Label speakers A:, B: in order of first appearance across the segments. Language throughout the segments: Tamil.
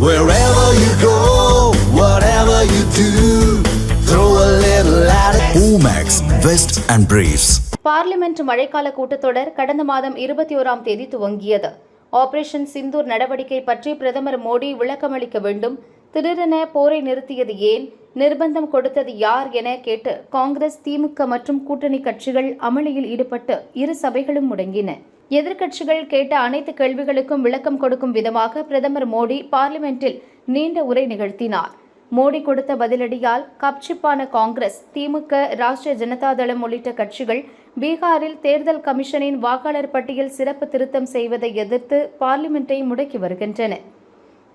A: Wherever you go, whatever you do, throw a little at it. Omax, Vest and Briefs.
B: Parliament மழைக்கால கூட்டத்தொடர் கடந்த மாதம் இருபத்தி ஓராம் தேதி துவங்கியது ஆபரேஷன் சிந்தூர் நடவடிக்கை பற்றி பிரதமர் மோடி விளக்கமளிக்க வேண்டும் திடீரென போரை நிறுத்தியது ஏன் நிர்பந்தம் கொடுத்தது யார் என கேட்டு காங்கிரஸ் திமுக மற்றும் கூட்டணி கட்சிகள் அமளியில் ஈடுபட்டு இரு சபைகளும் முடங்கின எதிர்க்கட்சிகள் கேட்ட அனைத்து கேள்விகளுக்கும் விளக்கம் கொடுக்கும் விதமாக பிரதமர் மோடி பார்லிமெண்டில் நீண்ட உரை நிகழ்த்தினார். மோடி கொடுத்த பதிலடியால் கப்சிப்பான காங்கிரஸ் திமுக ராஷ்டிரிய ஜனதாதளம் உள்ளிட்ட கட்சிகள் பீகாரில் தேர்தல் கமிஷனின் வாக்காளர் பட்டியல் சிறப்பு திருத்தம் செய்வதை எதிர்த்து பார்லிமெண்டை முடக்கி வருகின்றன.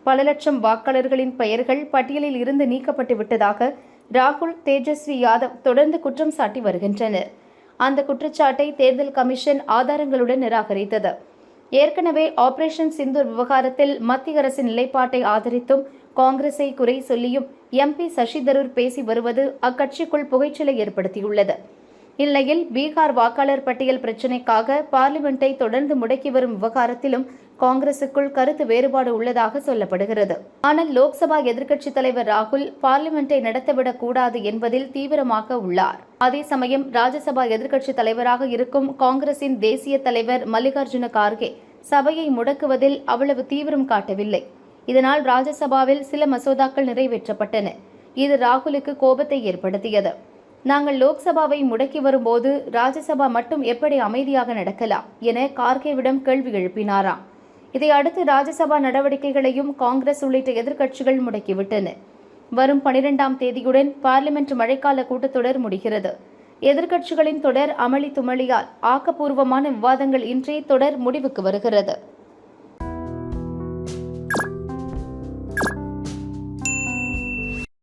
B: பல லட்சம் வாக்காளர்களின் பெயர்கள் பட்டியலில் இருந்து நீக்கப்பட்டு விட்டதாக ராகுல் தேஜஸ்வி யாதவ் தொடர்ந்து குற்றம் சாட்டி வருகின்றனர். அந்த குற்றச்சாட்டை தேர்தல் கமிஷன் ஆதாரங்களுடன் நிராகரித்தது. ஏற்கனவே ஆபரேஷன் சிந்தூர் விவகாரத்தில் மத்திய அரசின் நிலைப்பாட்டை ஆதரித்தும் காங்கிரஸை குறை சொல்லியும் எம்பி சசி தரூர் பேசி வருவது அக்கட்சிக்குள் புகைச்சலை ஏற்படுத்தியுள்ளது. இந்நிலையில் பீகார் வாக்காளர் பட்டியல் பிரச்சினைக்காக பார்லிமெண்டை தொடர்ந்து முடக்கி வரும் விவகாரத்திலும் காங்கிரசுக்குள் கருத்து வேறுபாடு உள்ளதாக சொல்லப்படுகிறது. ஆனால் லோக்சபா எதிர்க்கட்சித் தலைவர் ராகுல் பார்லிமெண்டை நடத்திவிடக் கூடாது என்பதில் தீவிரமாக உள்ளார். அதே சமயம் ராஜ்யசபா எதிர்க்கட்சித் தலைவராக இருக்கும் காங்கிரசின் தேசிய தலைவர் மல்லிகார்ஜுன கார்கே சபையை முடக்குவதில் அவ்வளவு தீவிரம் காட்டவில்லை. இதனால் ராஜ்யசபாவில் சில மசோதாக்கள் நிறைவேற்றப்பட்டன. இது ராகுலுக்கு கோபத்தை ஏற்படுத்தியது. நாங்கள் லோக்சபாவை முடக்கி வரும்போது ராஜ்யசபா மட்டும் எப்படி அமைதியாக நடக்கலாம் என கார்கேவிடம் கேள்வி எழுப்பினாராம். இதையடுத்து ராஜ்யசபா நடவடிக்கைகளையும் காங்கிரஸ் உள்ளிட்ட எதிர்க்கட்சிகள் முடக்கிவிட்டன. வரும் பனிரெண்டாம் தேதியுடன் பார்லிமெண்ட் மழைக்கால கூட்டத்தொடர் முடிகிறது. எதிர்க்கட்சிகளின் தொடர் அமளி துமளியால் ஆக்கப்பூர்வமான விவாதங்கள் இன்றே தொடர் முடிவுக்கு வருகிறது.